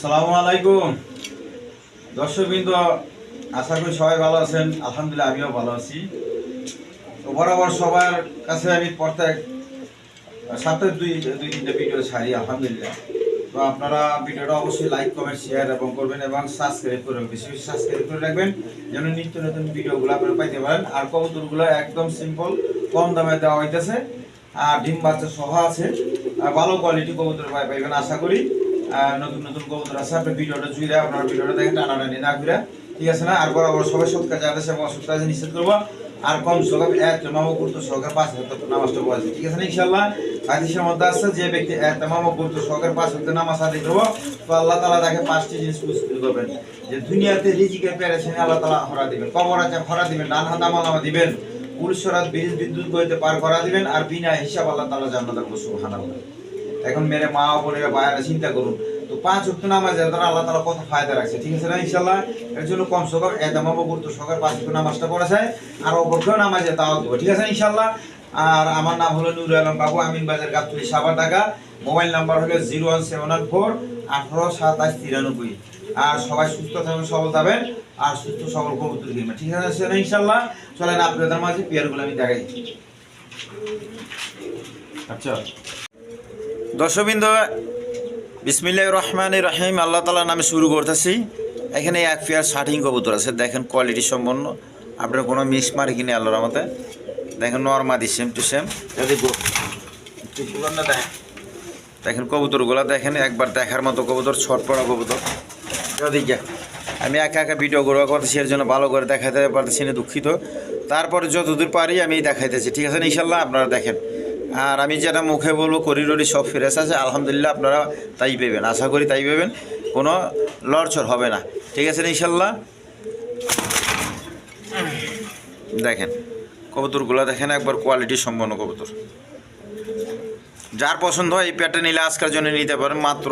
আসসালামু আলাইকুম। দর্শকবৃন্দ, আশা করি সবাই ভালো আছেন। আলহামদুলিল্লাহ, আমিও ভালো আছি। তো বরাবর সবার কাছে আমি প্রত্যেক সপ্তাহে দুই দুই, তিনটে ভিডিও ছাড়ি, আলহামদুলিল্লাহ। তো আপনারা ভিডিওটা অবশ্যই লাইক কমেন্ট শেয়ার এবং করবেন এবং সাবস্ক্রাইব করবেন বেশি বেশি সাবস্ক্রাইব করে রাখবেন, যেন নিত্য নতুন ভিডিওগুলো আপনারা পাইতে পারেন। আর কবুতরগুলো একদম সিম্পল কম দামে দেওয়া হইতেছে। আর ডিম বাচ্চা সহ আছে। ভালো কোয়ালিটি কবুতর পাই পাইবেন, আশা করি। নতুন নতুন কবুতর আছে, আপনি ভিডিওটা জুড়ে আপনার ভিডিওটা দেখেন না ঘুরে ঠিক আছে না? আর বরাবর সবাই এবং করব। আর কম সকাল এক মামা গুরুত্ব সহকার পাঁচ হাজার নামাজটা ঠিক আছে না? ইনশাল্লাহ মধ্যে আছে যে ব্যক্তি মামা গুরুত্ব সহকার পাঁচ হাজার নামাজ আদায় করব, তো আল্লাহ তালা তাকে পাঁচটি জিনিস করবেন। যে দুনিয়াতে রিজিকের পেরেছেন আল্লাহ তালা হরা দিবেন, কবর আছে হরা দিবেন, ডান হাত আমল নামা দিবেন পুরুষরাত বিদ্যুৎ গইতে পার করা দিবেন, আর বিনা হিসাব আল্লাহ তালা জান্নাত সুবহানাল্লাহ। এখন মেরে মা বোনেরা বাইরে চিন্তা করুন। তো পাঁচ উক্ত নামাজের দ্বারা আল্লাহ তালা কত ফায়দা রাখছে, ঠিক আছে না ইনশাল্লাহ এর জন্য কম সকাল এদামা গুরুত্ব সকাল পাঁচ উক্ত নামাজটা পড়া যায়, আর অপরকেও নামাজে তাও দেবো ঠিক আছে ইনশাল্লাহ আর আমার নাম হলো নুরুল আলম বাবু, আমিন বাজার গাবতলি সাবার ঢাকা। মোবাইল নাম্বার হলো zero one seven one four আঠারো সাতাশ তিরানব্বই। আর সবাই সুস্থ থাকবেন সবল থাকবেন, আর সুস্থ, সবল কবুতর কিনবেন ঠিক আছে না ইনশাল্লাহ চলেন আপনাদের মাঝে পেয়ারগুলো আমি দেখাই। আচ্ছা। দর্শকবৃন্দ বিসমিল্লাহ রহমান রহিম আল্লাহ তালার নামে শুরু করতেছি। এখানে এক পেয়ার শার্টিং কবুতর আছে দেখেন কোয়ালিটি সম্পন্ন। আপনার কোনো মিক্স মারি কিনে আল্লাহর আমাদের দেখেন নর্মাদি সেম টু সেম যদি দেখেন। দেখেন কবুতরগুলো দেখেন একবার দেখার মতো কবুতর ছট পড়া কবুতর। ওদিকে আমি একা একা ভিডিও করব করতেছি এর জন্য ভালো করে দেখাতে পারতেছি না দুঃখিত। তারপরে যতদূর পারি আমি দেখাইতেছি ঠিক আছে? না ইনশাল্লাহ আপনারা দেখেন। আর আমি যেটা মুখে বলব করিডোরি সব ফ্রেশ আছে। আলহামদুলিল্লাহ আপনারা তাই পেবেন। আশা করি তাই পেবেন। কোনো লড়চড় হবে না। ঠিক আছে, ইনশাল্লাহ? দেখেন, কবুতরগুলো দেখেন, একবার কোয়ালিটি সম্পন্ন কবুতর। যার পছন্দ হয় এই প্যাটটা নিলে আজকের জন্য নিতে পারেন, মাত্র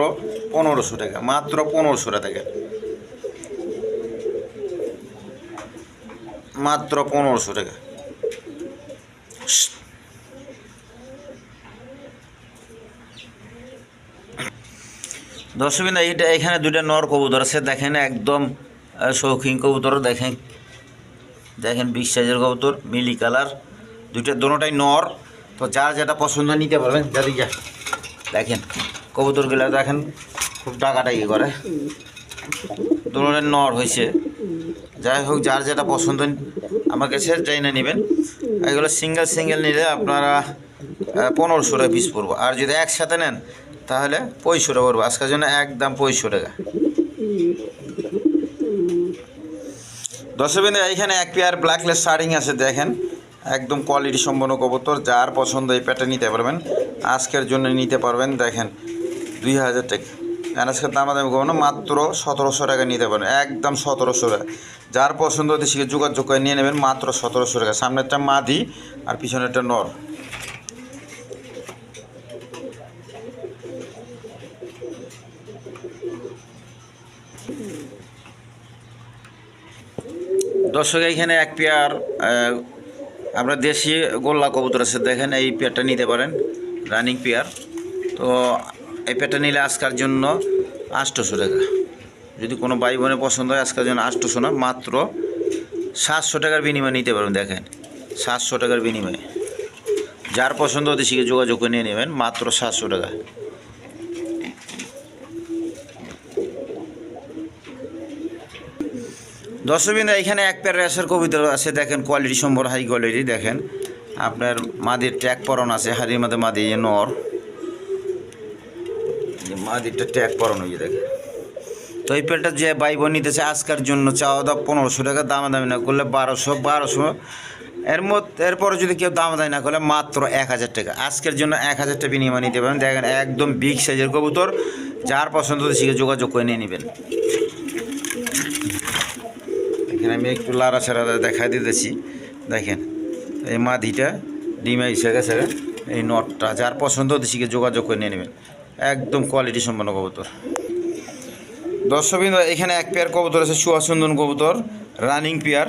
পনেরোশো টাকা, মাত্র পনেরোশো টাকা মাত্র পনেরোশো টাকা। দর্শক বিন্দু, এইটা এখানে দুইটা নর কবুতর আছে। দেখেন একদম শৌখিন কবুতর দেখেন দেখেন বিগ সাইজের কবুতর মিলি কালার। দুইটা দোনোটাই নর। তো যার যেটা পছন্দ নিতে পারবেন। যাদিকে দেখেন কবুতরগুলো দেখেন খুব টাকাটাকি করে। দোনোটাই নর হয়েছে যাই হোক যার যেটা পছন্দ আমার কাছে যাই না নেবেন। এগুলো সিঙ্গেল সিঙ্গেল নিলে আপনারা পনেরোশো টাকা পিস পড়ব। আর যদি একসাথে নেন তাহলে পঁয়ষো টাকা পড়ব আজকের জন্য একদম পঁয়ষো টাকা। দর্শকবিন্দু, এইখানে এক পেয়ার ব্ল্যাকলেস শার্টিং আছে, দেখেন। একদম কোয়ালিটি সম্পন্ন কবুতর, যার পছন্দ এই প্যাটে নিতে পারবেন। আজকের জন্য নিতে পারবেন, দেখেন, দুই হাজার টাকা। আজকের দাম দামি করব না, মাত্র সতেরোশো টাকা নিতে পারবেন, একদম সতেরোশো টাকা। যার পছন্দ হতে শিখে যোগাযোগ করে নিয়ে নেবেন, মাত্র সতেরোশো টাকা। সামনেরটা মাদি আর পিছনেরটা নর। দর্শক, এইখানে এক পেয়ার আমরা দেশি গোল্লা কবুতর আছে, দেখেন এই পেয়ারটা নিতে পারেন, রানিং পেয়ার। তো এই পেয়ারটা নিলে আজকার জন্য আষ্টশো টাকা। যদি কোনো ভাই বোনের পছন্দ হয়, আজকের জন্য আটশোশো না, মাত্র সাতশো টাকার বিনিময়ে নিতে পারবেন, দেখেন। সাতশো টাকার বিনিময়ে। যার পছন্দ হতে শিখে যোগাযোগ করে নিয়ে নেবেন, মাত্র সাতশো টাকা। দর্শকবিন্দু, এখানে এক প্যার রেসের কবিতা আছে, দেখেন কোয়ালিটি সম্ভব হাই কোয়ালিটি দেখেন। আপনার মাদির ট্যাগ পরন আছে, হাড়ির মাদি, এই নর। মাদিরটা ট্যাগ পরন হয়ে দেখেন। তো এই প্যাডটা যে ভাই বোন নিতেছে আজকের জন্য চাওয়া দাম পনেরোশো টাকা দামা দামি না করলে বারোশো বারোশো। এর মধ্যে এরপরে যদি কেউ দাম দামি না করলে মাত্র এক হাজার টাকা। আজকের জন্য এক হাজার টাকা বিনিময় নিতে পারেন দেখেন একদম বিগ সাইজের কবুতর, যার পছন্দ শিখে যোগাযোগ করে নিয়ে নেবেন। এখানে আমি একটু লাড়া ছাড়া দেখাই দিতেছি। দেখেন, এই মাধিটা ডিমে এসে গেছে এই নটটা যার পছন্দ দেশিকে যোগাযোগ করে নিয়ে নেবেন। একদম কোয়ালিটি সম্পন্ন কবুতর। দর্শকবৃন্দ, এখানে এক পেয়ার কবুতর আছে সুহাসুন্দন কবুতর রানিং পেয়ার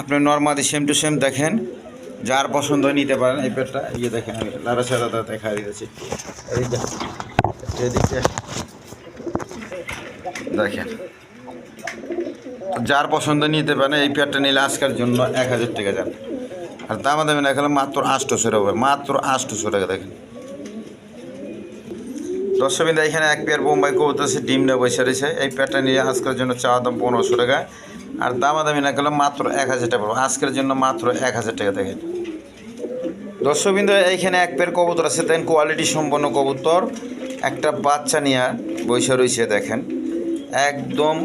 আপনি নর্মাদি সেম টু সেম দেখেন, যার পছন্দ নিতে পারেন। এই পেয়ারটা ইয়ে দেখেন আমি লাড়া ছাড়া দেখা দিতেছি। এই দেখেন যার পছন্দ নিতে পারেন এই পেয়ারটা নিলে আজকের জন্য এক হাজার টাকা যান আর দামা দামি না খেলে মাত্র আটশোশো টাকা মাত্র আটশোশো টাকা দেখেন। দর্শকবিন্দা, এখানে এক পেয়ার বোম্বাই কবুতর ডিম ডিমটা বসে রয়েছে। এই পেয়ারটা নিয়ে আজকের জন্য চাওয়া দাম পনেরোশো টাকা। আর দামা দামি না খেলে মাত্র এক হাজার টাকা আজকের জন্য মাত্র এক হাজার টাকা দেখেন। দর্শকবিন্দু এইখানে এক পেয়ার কবুতর আছে দেন কোয়ালিটি সম্পন্ন কবুতর। একটা বাচ্চা নিয়ে বৈশা রয়েছে, দেখেন। একদম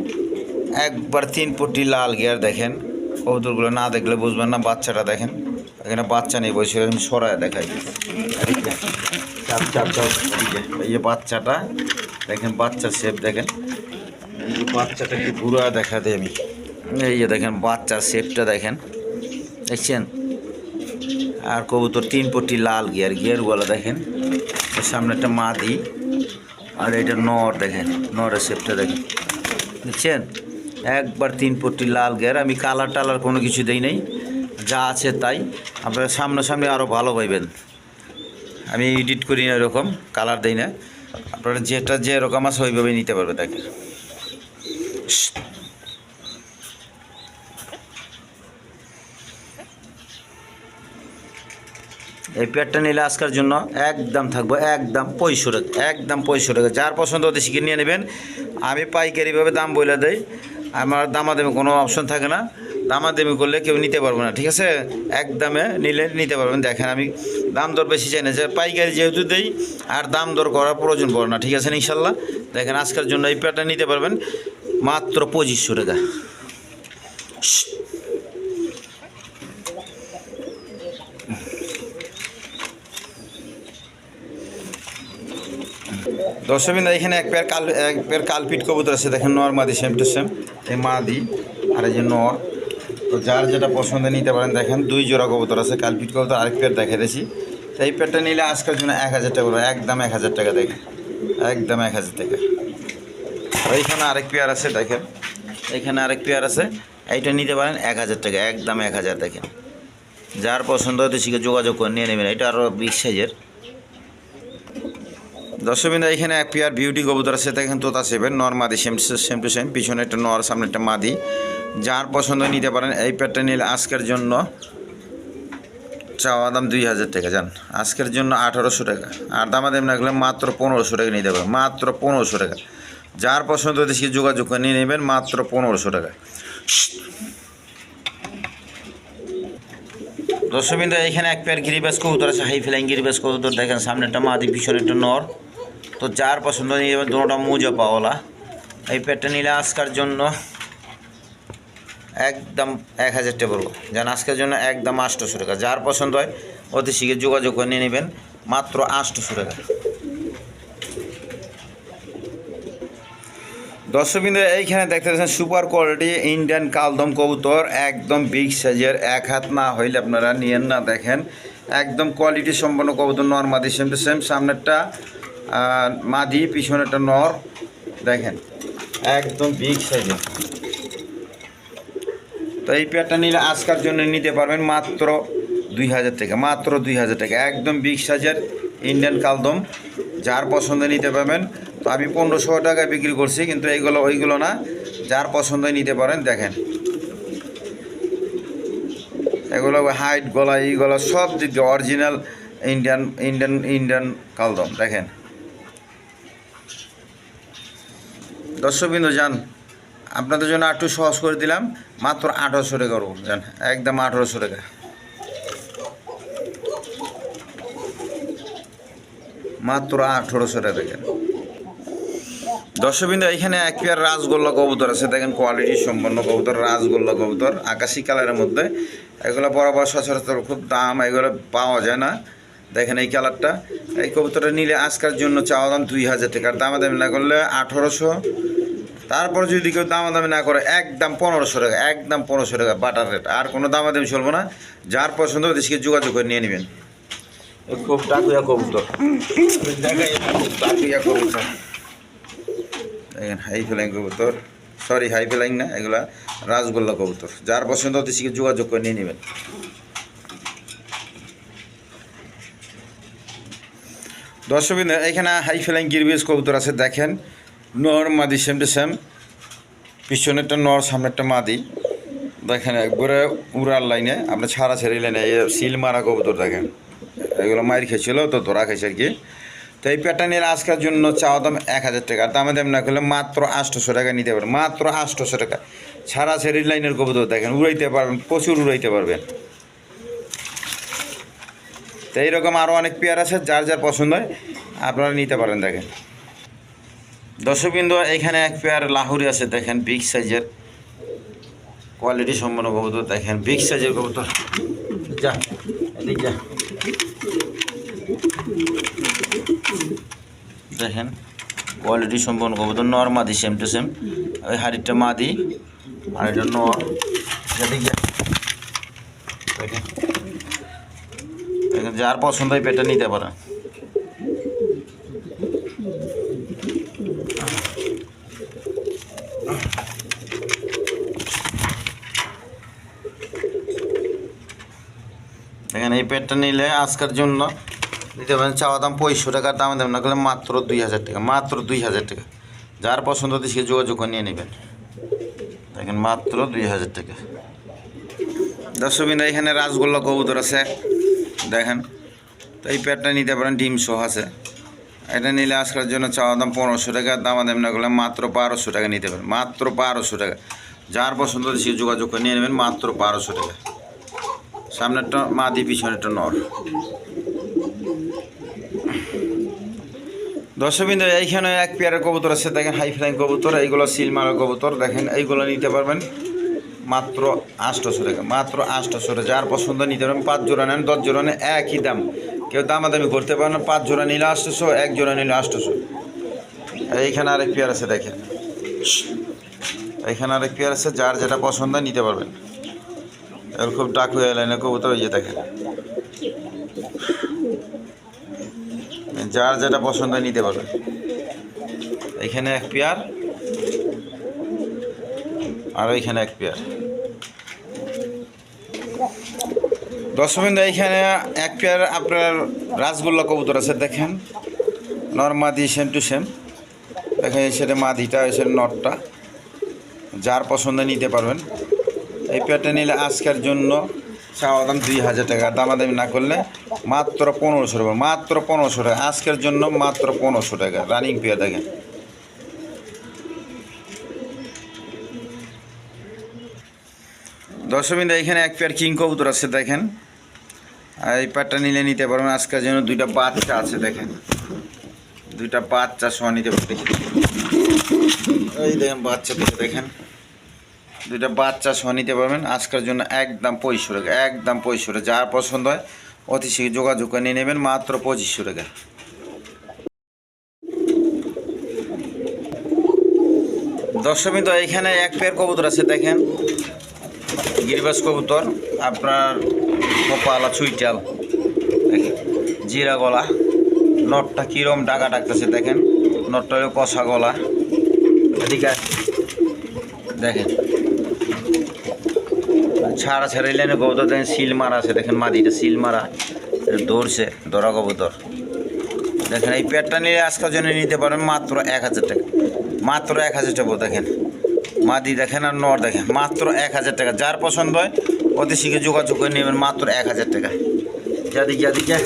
একবার তিন পটি লাল গিয়ার দেখেন। কবুতরগুলো না দেখলে বুঝবেন না, বাচ্চাটা দেখেন। এখানে বাচ্চা নেই, বসে আমি সরায় দেখাই। চাপ চাপ। এই যে বাচ্চাটা, দেখেন বাচ্চার শেপ দেখেন। বাচ্চাটা কি ঘুরা দেখা দেয় আমি। এই যে দেখেন বাচ্চার শেপটা দেখেন। দেখছেন? আর কবুতর তিন পটি লাল গিয়ার, গিয়ারগুলো দেখেন। সামনে একটা মাদি, আর এটা নর দেখেন, নরের শেপটা দেখেন। বুঝছেন একবার তিন পট্টি লাল গিয়ার আমি কালার টালার কোনো কিছু দেই নাই। যা আছে তাই। আপনারা সামনাসামনি আরও ভালো পাইবেন। আমি এডিট করি না এরকম, কালার দেই না। আপনারা যেটা যে এরকম আছে ওইভাবে নিতে পারবে তাকে এই পেয়ারটা নিলে আজকের জন্য একদম থাকব, একদম পঁয়ষো একদম পঁয়ষো টাকা যার পছন্দ হতে শিখে নিয়ে নেবেন। আমি পাইকারিভাবে দাম বলে দেই। আমার দামাদামি কোনো অপশন থাকে না। দামাদামি করলে কেউ নিতে পারব না, ঠিক আছে? এক দামে নিলে নিতে পারবেন। দেখেন আমি দাম দর বেশি চাই না, যে পাইকারি যেহেতু দেই, আর দাম দর করার প্রয়োজন পড়ে না, ঠিক আছে ইনশাল্লাহ? দেখেন আজকের জন্য এই পেয়ারটা নিতে পারবেন মাত্র পঁচিশশো টাকা। দর্শকবিন্দু এখানে এক পেয়ার কাল এক পেয়ার কালপিট কবুতর আছে। দেখেন নর মাদি সেম টু সেম এই মাদি আর এই যে নর। তো যার যেটা পছন্দ নিতে পারেন, দেখেন দুই জোড়া কবুতর আছে, কালপিট কবুতর, আরেক পেয়ার দেখে দিয়েছি। তো এই পেয়ারটা নিলে আজকের জন্য এক হাজার টাকা একদম এক হাজার টাকা দেখেন। একদম এক হাজার টাকা। আর এইখানে আরেক পেয়ার আছে, দেখেন। এখানে আরেক পেয়ার আছে। এইটা নিতে পারেন এক হাজার টাকা, একদম এক হাজার দেখেন। যার পছন্দ হয়তো শিখে যোগাযোগ করে নিয়ে নেবেন। এটা আরও বিগ সাইজের। দর্শকবিন্দু, এখানে এক পেয়ার বিউটি কবুতর আছে, দেখেন তোতা সেভেন নর মাদি সেম সেম টু সেম পিছনে একটা নর, সামনে একটা মাদি। যার পছন্দ নিতে পারেন, এই পেয়ারটা নিলে আজকের জন্য চাওয়া দাম দুই হাজার টাকা যান আজকের জন্য আঠারোশো টাকা। আর দামাদাম না গেলে মাত্র পনেরোশো টাকা নিতে পারেন মাত্র পনেরোশো টাকা। যার পছন্দ সে যোগাযোগ করে নিয়ে নেবেন, মাত্র পনেরোশো টাকা। দর্শকবিন্দু, এখানে এক পেয়ার গিরিবাস কবুতর আছে হাই ফ্লাইং গিরিবাস কবুতর, দেখেন সামনে একটা মাদি, পিছনে একটা নর। তো যার পছন্দ নিয়ে যাবেন দুটোটা মুজা পাওয়ালা এই পেয়ারটা নিলে আজকের জন্য একদম এক হাজার পড়ব। যেন আজকের জন্য একদম আটশোশো টাকা। যার পছন্দ হয়, অতি শীঘ্র যোগাযোগ করে নিয়ে নেবেন, মাত্র আটশোশো টাকা। দর্শকবিন্দু, এইখানে দেখতে পাচ্ছেন সুপার কোয়ালিটি ইন্ডিয়ান কালদম কবুতর, একদম বিগ সাইজের, এক হাত না হইলে আপনারা নিয়েন না দেখেন। একদম কোয়ালিটি সম্পন্ন কবুতর নর্মাদি সেম টু সেম সামনেরটা মাদি একটা নর, দেখেন, একদম বিগ সাইজের তো এই পেয়ারটা নিলে আজকার জন্য নিতে পারবেন মাত্র দুই হাজার টাকা, মাত্র দুই হাজার টাকা, একদম বিগ সাইজের ইন্ডিয়ান কালদম, যার পছন্দ নিতে পারবেন। তো আমি পনেরোশো টাকায় বিক্রি করছি, কিন্তু এইগুলো, ওইগুলো না, যার পছন্দ নিতে পারেন, দেখেন। এগুলো হাইট গলা এইগুলো সব দিক দিয়ে অরিজিনাল ইন্ডিয়ান ইন্ডিয়ান ইন্ডিয়ান কালদম, দেখেন। দর্শকবিন্দু, যান। আপনাদের জন্য একটু সহজ করে দিলাম। মাত্র আঠারোশো টাকা করব জান একদম আঠারোশো টাকা। মাত্র আঠারোশো টাকা দেখেন দর্শকবিন্দু, এখানে এক পেয়ার রাজগোল্লা কবুতর আছে। দেখেন কোয়ালিটি সম্পন্ন কবুতর রাজগোল্লা কবুতর। আকাশি কালারের মধ্যে। এগুলো বরাবর সচরাচর খুব দাম, এগুলো পাওয়া যায় না। দেখেন এই কালারটা। এই কবুতরটা নিলে আজকের জন্য চাওয়া দাম দুই হাজার টাকার দামাদামি না করলে আঠারোশো। তারপর যদি কেউ দামাদামি না করে একদম পনেরোশো টাকা একদম পনেরোশো টাকা বাটার রেট। আর কোনো দামাদামি চলবো না। যার পছন্দ দেশকে যোগাযোগ করে নিয়ে নেবেন। খুব টাকুয়া কবুতর। টাকুয়া কবুতর। দেখেন হাই ফ্লাইং কবুতর। সরি হাই ফ্লাইং না এগুলা রাজগোল্লা কবুতর। যার পছন্দ দেশকে যোগাযোগ করে নিয়ে নেবেন। দর্শকবিন্দু এখানে হাই ফ্লাইং গিরবিস কবুতর আছে, দেখেন। নর মাদি সেম টু সেম পিছনেরটা নর সামনেরটা মাদি। দেখেন, একবারে উড়ার লাইনে, আমরা ছাড়া ছেড়ে লাইনে সিল মারা কবুতর, দেখেন। এগুলো মায়ের খেয়েছিল, তো ধরা খেয়েছে আর কি। তো এই প্যাটার্ন আজকের জন্য চাওয়া দাম এক হাজার টাকা দামে দাম না করলে মাত্র আটশোশো টাকা নিতে পারবেন, মাত্র আটশোশো টাকা। ছাড়া ছেড়ে লাইনের কবুতর, দেখেন, উড়াইতে পারবেন, প্রচুর উড়াইতে পারবেন। তো এইরকম আরও অনেক পেয়ার আছে, যার যার পছন্দ হয়, আপনারা নিতে পারেন, দেখেন। দর্শকবৃন্দ, এখানে এক পেয়ার লাহুরি আছে, দেখেন বিগ সাইজের কোয়ালিটি সম্পন্ন কবুতর, দেখেন বিগ সাইজের কবুতর। যা, এদিক যা। দেখেন কোয়ালিটি সম্পন্ন কবুতর, নর মাদি সেম টু সেম ওই হাড়িটা মাদি, আর এটা নর। এদিক যা। দেখেন দেখেন। যার পছন্দ হয় পেটা নিতে পারেন দেখেন এই পেটটা নিলে আজকের জন্য নিতে পারেন চাওয়া দাম পঁয়ষট্টি টাকার দামে দেবেন না মাত্র দুই হাজার টাকা, মাত্র দুই হাজার টাকা। যার পছন্দ হতে সে যোগাযোগ করে নিয়ে নেবেন। দেখেন মাত্র দুই হাজার টাকা। দর্শকবিন্দু এখানে রাসগোল্লা কবুতর আছে। দেখেন। তো এই পেটটা নিতে পারেন, ডিম সহ আছে। এটা নিলে আজকের জন্য চাওয়া দাম পনেরোশো টাকা দাম দেবেন না করলে মাত্র বারোশো টাকা নিতে পারেন। মাত্র বারোশো টাকা। যার পছন্দ সে যোগাযোগ করে নিয়ে নেবেন, মাত্র বারোশো টাকা। সামনেরটা মাদি, পিছনেরটা নর। দর্শকবিন্দু, এইখানে এক পেয়ারের কবুতর আছে, দেখেন হাই ফ্লাইং কবুতর, এইগুলো সিলমারা কবুতর, দেখেন এইগুলো নিতে পারবেন। মাত্র আটশোশো টাকা, মাত্র আটশোশো টাকা। যার পছন্দ নিতে পারবেন পাঁচ জোড়া নেন, দশ জোড়া নেন, একই দাম। কেউ দামাদামি করতে পারেন পাঁচ জোড়া নিলে আটশোশো এক জোড়া নিলে আটশোশো এইখানে আরেক পেয়ার আছে, দেখেন। এইখানে আরেক পেয়ার আছে, যার যেটা পছন্দ নিতে পারবেন। এর খুব ডাক হয়ে এলেন কবুতর ওই যে দেখেন। যার যেটা পছন্দ নিতে পারবেন। এখানে এক পেয়ার আর ওইখানে এক পেয়ার। দশমিন এইখানে এক পেয়ার আপনার রাসগোল্লা কবুতর আছে, দেখেন। নর্মাদি সেম টু সেম। দেখেন সেটা মাদিটা এসে নটটা যার পছন্দ নিতে পারবেন। এই পেয়ারটা নিলে আজকের জন্য চাওয়া দাম দুই হাজার টাকা। দামাদামি না করলে মাত্র পনেরোশো টাকা। মাত্র পনেরোশো টাকা। আজকের জন্য মাত্র পনেরোশো টাকা। রানিং পেয়ার দেখেন। দর্শকবিন্দু, এখানে এক পেয়ার কিং কবুতর আছে, দেখেন। এই পেয়ারটা নিলে নিতে পারবেন। আজকের জন্য দুইটা বাচ্চা আছে, দেখেন। দুইটা বাচ্চা সহ নিতে পারবেন। এই দেখেন বাচ্চা দুটো, দেখেন। দুইটা বাচ্চা সহ নিতে পারবেন। আজকের জন্য একদম পঁচিশশো টাকা, একদম পঁচিশশো টাকা। যার পছন্দ হয়, অতি শীঘ্র যোগাযোগ করে নিয়ে নেবেন। মাত্র পঁচিশশো টাকা। দর্শকবিন্দু, এখানে এক পেয়ার কবুতর আছে, দেখেন। গিরিবাস কবুতর, আপনার কপালা চুইটাল। দেখেন, জিরা গলা, নটটা কীরম ডাকা ডাকতেছে, দেখেন, নটটা কষা গলা। ঠিক আছে দেখেন। ছাড়া ছেড়ে লাইনে কবুতর, দেখেন, সিল মারা আছে, দেখেন মাদিটা সিল মারা ধরছে, ধরা কবুতর। দেখেন, এই পেটটা নিয়ে আজকের জন্য নিতে পারেন মাত্র এক হাজার টাকা। মাত্র এক হাজার টাকা, দেখেন। মাদি দেখেন আর নর দেখেন। মাত্র এক হাজার টাকা। যার পছন্দ হয় অতি শীঘ্র যোগাযোগ করে নেবেন মাত্র এক হাজার টাকা। যাদি যাদিকে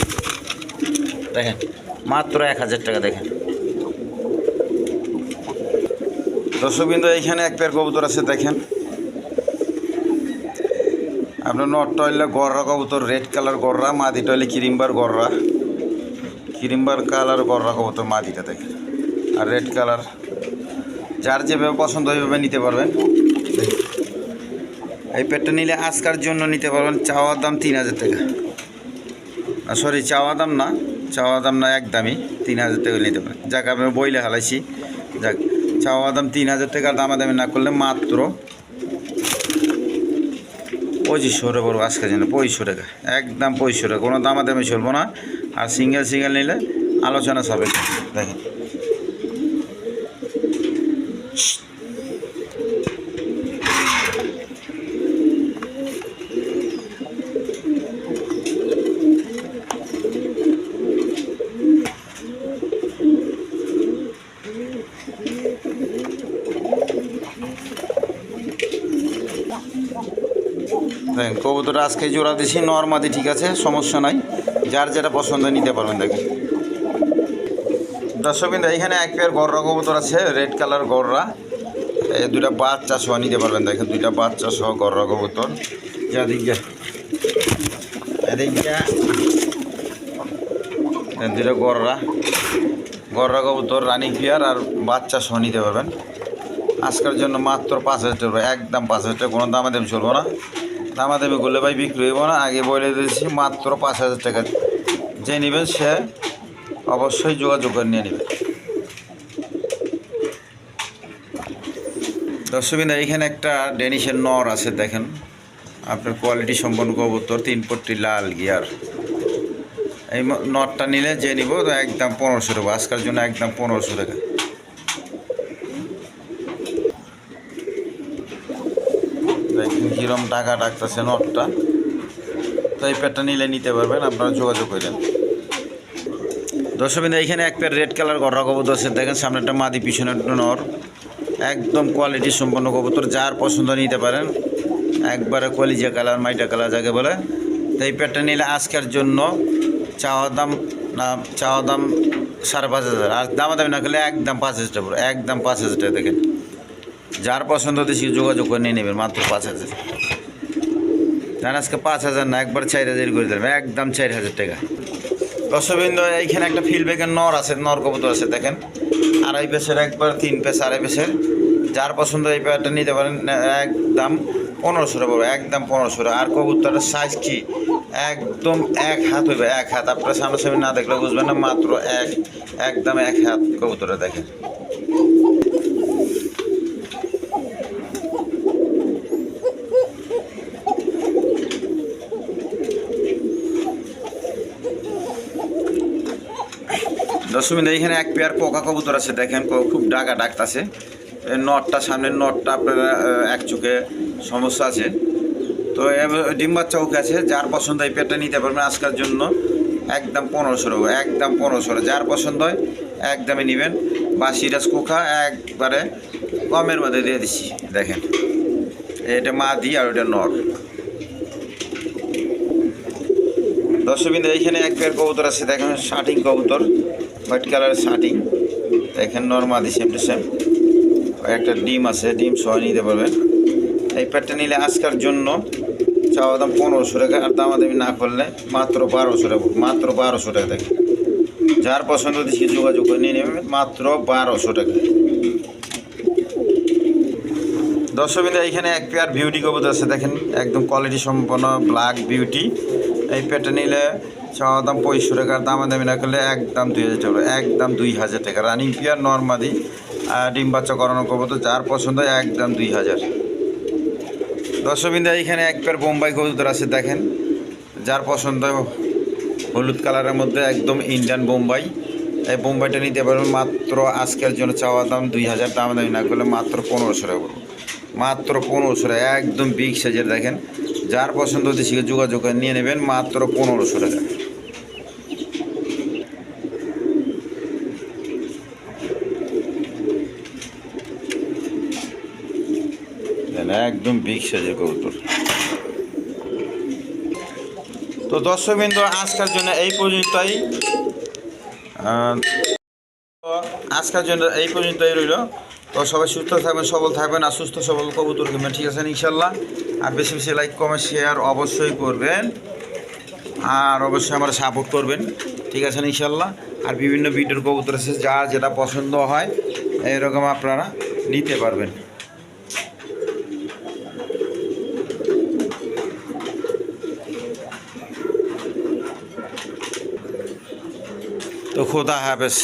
দেখেন, মাত্র এক হাজার টাকা দেখেন। দর্শকবিন্দু, এইখানে এক পেয়ার কবুতর আছে, দেখেন। আপনার নটটা হইলে গররা কবুতর, রেড কালার গররা, মাদিটা হইলে কিরিম্বার গররা। কিরিম্বার কালার গররা কবুতর, মাদিটা দেখেন। আর রেড কালার যার যেভাবে পছন্দ ওইভাবে নিতে পারবেন। এই পেটটা নিলে আজকার জন্য নিতে পারবেন চাওয়ার দাম তিন হাজার টাকা। সরি চাওয়া দাম না চাওয়া দাম না একদমই তিন হাজার টাকা নিতে পারেন। যাক, আমি বইলে হালাইছি। যাক চাওয়া দাম তিন হাজার টাকা, দামাদামি না করলে মাত্র পঁচিশশো টাকা পড়ব আজকের জন্য, পঁচিশশো টাকা। একদম পঁচিশশো টাকা, কোনো দামাদামি চলবো না। আর সিঙ্গেল সিঙ্গেল নিলে আলোচনা সবে দেখেন। দেখেন কবুতরটা আজকে জোড়া দিছি নর্মাদি ঠিক আছে, সমস্যা নাই। যার যেটা পছন্দ নিতে পারবেন দেখেন দর্শকবিন্দু, এখানে এক পেয়ার গররা কবুতর আছে রেড কালার গররা। এই দুইটা বাচ্চা সহ নিতে পারবেন দেখেন, দুইটা বাচ্চা সহ গররা কবুতর। দুইটা গররা। গররা কবুতর রানিং পেয়ার আর বাচ্চা সহ নিতে পারবেন। আজকের জন্য মাত্র পাঁচ হাজার টাকা, একদম পাঁচ হাজার টাকা, কোনো দামাদামি চলবো না। দামাদামি করলে ভাই বিক্রি হইব না, আগে বলে দিয়েছি মাত্র পাঁচ হাজার টাকা। যে নেবেন সে অবশ্যই যোগাযোগ করে নিয়ে নেবেন দর্শকবিন্দা এখানে একটা ডেনিশের নর আছে, দেখেন। আপনার কোয়ালিটি সম্পন্ন কবুতর, তিন পট্টি লাল গিয়ার। এই নটটা নিলে যে নিব একদম পনেরোশো টাকা। আজকের জন্য একদম পনেরোশো টাকা। কিরম টাকা ডাকতেছে নটটা? তো এই প্যাডটা নিলে নিতে পারবেন, আপনারা যোগাযোগ করেন। দর্শকবিন্দু এখানে এক পেয়ার রেড কালার গররা কবুতর আছে। দেখেন সামনে একটা মাদি পিছনে নর। একদম কোয়ালিটি সম্পন্ন কবুতর, যার পছন্দ নিতে পারেন। একবারে কলিজা কালার, মাইটা কালার যাকে বলে। তো এই প্যাডটা নিলে আজকের জন্য চাওয়া দাম না, চাওয়া দাম সাড়ে পাঁচ হাজার। আর দামাদামি না করলে একদম পাঁচ হাজার টাকা একদম পাঁচ হাজার টাকা দেখেন। যার পছন্দ হতে সে যোগাযোগ করে নিয়ে নেবেন, মাত্র পাঁচ হাজার। জান, আজকে পাঁচ হাজার না, একবার চার হাজার করে দেবেন একদম চার হাজার টাকা। দর্শকবৃন্দ, এইখানে একটা ফিল্ডব্যাগের নর আছে, নর কবুতর আছে, দেখেন। আড়াই পেসের একবার, তিন পেস, আড়াই পেসের। যার পছন্দ এই পেয়ারটা নিতে পারেন একদম পনেরোশো টাকা একদম পনেরোশো টাকা আর কবুতরের সাইজ কি? একদম এক হাত হইবে, এক হাত। আপনার সামনাসামনি না দেখলে বুঝবেন না, মাত্র এক, একদম এক হাত কবুতরে দেখেন। দশমিন এখানে এক পেয়ার পোকা কবুতর আছে, দেখেন খুব ডাকা ডাকতাছে। নটটা, সামনের নটটা আপনার এক চোখে সমস্যা আছে। তো ডিম বাচ্চা ওকে আছে, যার পছন্দ এই পেয়ারটা নিতে পারবেন আজকের জন্য, একদম পনেরোশো টাকা একদম পনেরোশো যার পছন্দ হয়, একদমই নেবেন। বা সিরাজ কোখা, একবারে কমের মধ্যে দিয়ে দিচ্ছি, দেখেন। এটা মা দি আর ওটা নর। দর্শকবিন্দু এইখানে এক পেয়ার কবুতর আছে, দেখেন শার্টিং কবুতর। হোয়াইট কালারের শার্টিং। দেখেন নর্মালি সেম টু সেম। একটা ডিম আছে, ডিম সহ নিতে পারবেন। এই প্যাডটা নিলে আজকের জন্য চাওয়া দাম পনেরোশো টাকা, আর দামাদামি না করলে মাত্র বারোশো টাকা, মাত্র বারোশো টাকা দেখেন। যার পছন্দ দিচ্ছি যোগাযোগ করে নিয়ে নেবেন, মাত্র বারোশো টাকা। দর্শকবিন্দু এইখানে এক পেয়ার বিউটি কবুতর আছে, দেখেন, একদম কোয়ালিটি সম্পন্ন ব্ল্যাক বিউটি এই পেয়ারটা নিলে চাওয়া দাম পঁয়ষট্টি টাকার দামা দামি না করলে একদম দুই হাজার টাকা। একদম দুই হাজার টাকা। রানিং পেয়ার নর্মাদি ডিম বাচ্চা করানো করব তো যার পছন্দ একদম দুই হাজার। দর্শকবিন্দু এইখানে এক পেয়ার বোম্বাই কবুতর আছে, দেখেন। যার পছন্দ হলুদ কালারের মধ্যে একদম ইন্ডিয়ান বোম্বাই। এই বোম্বাইটা নিতে পারবেন মাত্র আজকের জন্য চাওয়া দাম দুই হাজার দাম দামি না করলে মাত্র পনেরোশো টাকা পড়বে। মাত্র পনেরোশো টাকা, একদম বিগ সাইজের দেখেন। যার পছন্দ হতে শিখে যোগাযোগ নিয়ে নেবেন মাত্র পনেরোশো টাকা দেন, একদম বিগ সাইজের কবুতর। তো দর্শক দর্শকবৃন্দ, আজকের জন্য এই পর্যন্তই। আজকের জন্য এই পর্যন্তই রইল। তো সবাই সুস্থ থাকবেন, সবল থাকবেন, আর সুস্থ সবল কবুতর কিনবেন, ঠিক আছে ইনশাল্লাহ? আর বেশি বেশি লাইক কমেন্ট শেয়ার অবশ্যই করবেন। আর অবশ্যই আমার সাপোর্ট করবেন, ঠিক আছে ইনশাল্লাহ? আর বিভিন্ন ভিডিওর কবুতর আছে যার যেটা পছন্দ হয়, এরকম আপনারা নিতে পারবেন। তো খোদা হাফেজ।